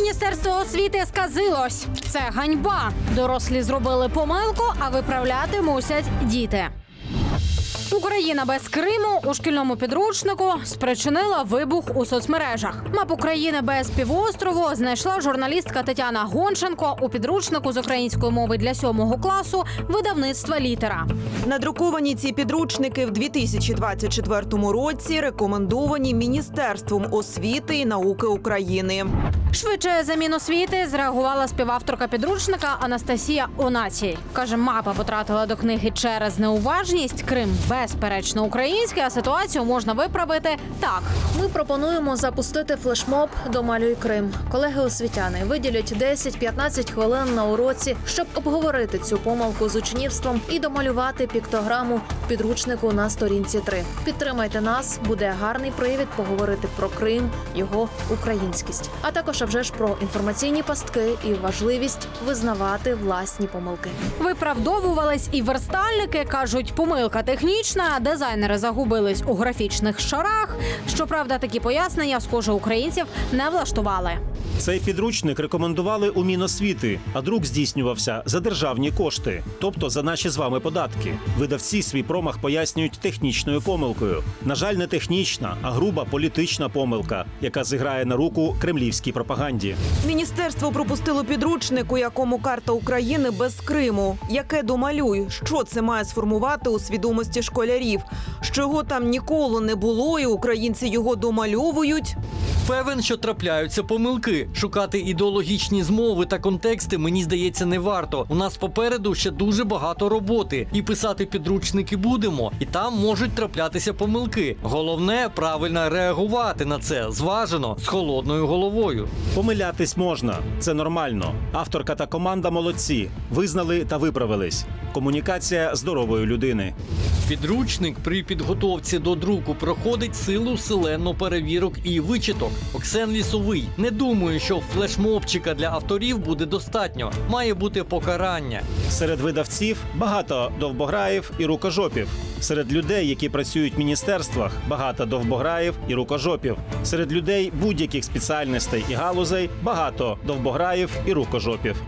Міністерство освіти сказилось. Це ганьба. Дорослі зробили помилку, а виправляти мусять діти. Україна без Криму у шкільному підручнику спричинила вибух у соцмережах. Мапу країни без півострову знайшла журналістка Тетяна Гонченко у підручнику з української мови для сьомого класу видавництва літера. Надруковані ці підручники в 2024 році рекомендовані Міністерством освіти і науки України. Швидше за Міносвіти зреагувала співавторка підручника Анастасія Онацій. Каже, мапа потрапила до книги через неуважність. Крим безперечно український, а ситуацію можна виправити так. Ми пропонуємо запустити флешмоб «Домалюй Крим. Колеги освітяни виділять 10-15 хвилин на уроці, щоб обговорити цю помилку з учнівством і домалювати піктограму в підручнику на сторінці 3. Підтримайте нас, буде гарний привід поговорити про Крим, його українськість, а також а вже ж про інформаційні пастки і важливість визнавати власні помилки. Виправдовувались і верстальники кажуть, помилка технічна. Дизайнери загубились у графічних шарах. Щоправда, такі пояснення, схоже, українців не влаштували. Цей підручник рекомендували у Міносвіти, а друк здійснювався за державні кошти, тобто за наші з вами податки. Видавці свій промах пояснюють технічною помилкою. На жаль, не технічна, а груба політична помилка, яка зіграє на руку кремлівській пропаганді. Міністерство пропустило підручник, у якому карта України без Криму. Яке домалюй, що це має сформувати у свідомості школярів? Що його там ніколи не було, і українці його домальовують. Певен, що трапляються помилки. Шукати ідеологічні змови та контексти мені здається не варто. У нас попереду ще дуже багато роботи, і писати підручники будемо, і там можуть траплятися помилки. Головне правильно реагувати на це зважено з холодною головою. Помилятись можна, це нормально. Авторка та команда молодці, визнали та виправились. Комунікація здорової людини. Підручник при підготовці до друку проходить силу селенно перевірок і вичиток. Оксен Лісовий не думаю, що флешмобчика для авторів буде достатньо. Має бути покарання. Серед видавців багато довбограїв і рукожопів. Серед людей, які працюють в міністерствах, багато довбограїв і рукожопів. Серед людей будь-яких спеціальностей і галузей багато довбограїв і рукожопів.